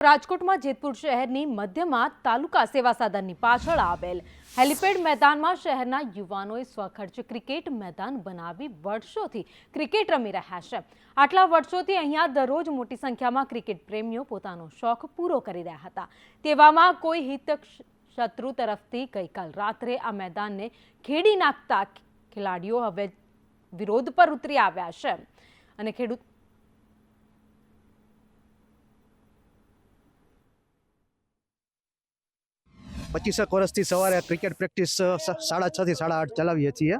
રાજકોટમાં જેતપુર શહેરની મધ્યમાં તાલુકા સેવા સદનની પાછળ આવેલ હેલિપેડ મેદાનમાં શહેરના યુવાનોએ સ્વખર્ચ ક્રિકેટ મેદાન બનાવી વર્ષોથી ક્રિકેટ રમી રહ્યા છે. આટલા વર્ષોથી અહીંયા દરરોજ મોટી સંખ્યામાં ક્રિકેટ પ્રેમીઓ પોતાનો શોખ પૂરો કરી રહ્યા હતા. તેવામાં કોઈ હિત શત્રુ તરફથી ગઈકાલ રાત્રે આ મેદાનને ખેડી નાખતા ખેલાડીઓ હવે વિરોધ પર ઉતરી આવ્યા છે. અને ખેડૂત પચીસેક વર્ષથી સવારે ક્રિકેટ પ્રેક્ટિસ સાડા છથી સાડા આઠ ચલાવીએ છીએ.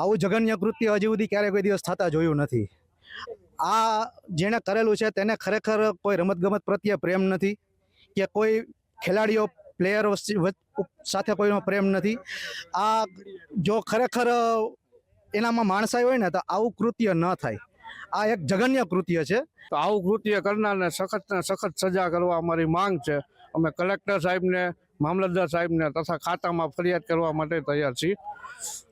આવું જઘન્ય કૃત્ય હજી સુધી ક્યારે કોઈ દિવસ થતા જોયું નથી. આ જેણે કરેલું છે તેને ખરેખર કોઈ રમતગમત પ્રત્યે પ્રેમ નથી કે કોઈ ખેલાડીઓ પ્લેયર સાથે કોઈનો પ્રેમ નથી. આ જો ખરેખર એનામાં માણસાઈ હોય ને તો આવું કૃત્ય ન થાય. આ એક જઘન્ય કૃત્ય છે. તો આવું કૃત્ય કરનારને સખત સખત સજા કરવા અમારી માંગ છે. અમે કલેક્ટર સાહેબને મામલતદાર સાહેબને તથા ખાતામાં ફરિયાદ કરવા માટે તૈયાર છીએ.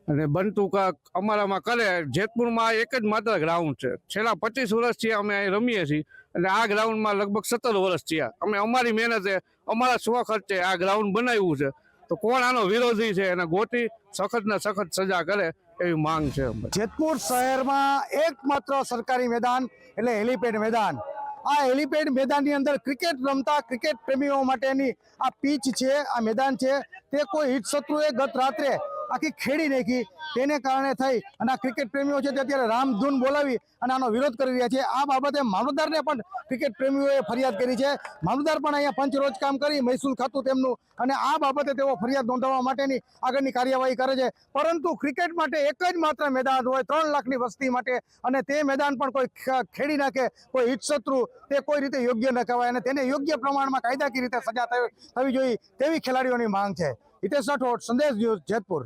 અને બનતું કાંક અમારામાં કરે, જેતપુરમાં એક જ માત્ર ગ્રાઉન્ડ છે. છેલ્લા પચીસ વર્ષથી અમે અહીં રમીએ છીએ અને આ ગ્રાઉન્ડમાં લગભગ સત્તર વર્ષ થયા. અમે અમારી મહેનતે, અમારા સ્વ ખર્ચે આ ગ્રાઉન્ડ બનાવ્યું છે. તો કોણ આનો વિરોધી છે એને ગોતી સખત ને સખત સજા કરે એવી માંગ છે જેતપુર શહેરમાં એકમાત્ર સરકારી મેદાન એટલે હેલિપેડ મેદાન. આ હેલીપેડ મેદાનની અંદર ક્રિકેટ રમતા ક્રિકેટ પ્રેમીઓ માટેની આ પીચ છે, આ મેદાન છે. તે કોઈ હિત શત્રુએ ગત રાત્રે આખી ખેડી નાખી. તેને કારણે થઈ અને આ ક્રિકેટ પ્રેમીઓ છે તે અત્યારે રામધૂન બોલાવી અને આનો વિરોધ કરી રહ્યા છે. આ બાબતે મામલતદારને પણ ક્રિકેટ પ્રેમીઓએ ફરિયાદ કરી છે. મામલતદાર પણ અહીંયા પંચરોજ કામ કરી મહેસૂલ ખાતું તેમનું અને આ બાબતે તેઓ ફરિયાદ નોંધાવવા માટેની આગળની કાર્યવાહી કરે છે. પરંતુ ક્રિકેટ માટે એક જ માત્ર મેદાન હોય, ત્રણ લાખની વસ્તી માટે અને તે મેદાન પણ કોઈ ખેડી નાખે, કોઈ હિતશત્રુ, તે કોઈ રીતે યોગ્ય ન કહેવાય અને તેને યોગ્ય પ્રમાણમાં કાયદાકીય રીતે સજા થવી જોઈએ તેવી ખેલાડીઓની માંગ છે. હિતેશ રાઠોડ, સંદેશ ન્યૂઝ જેતપુર.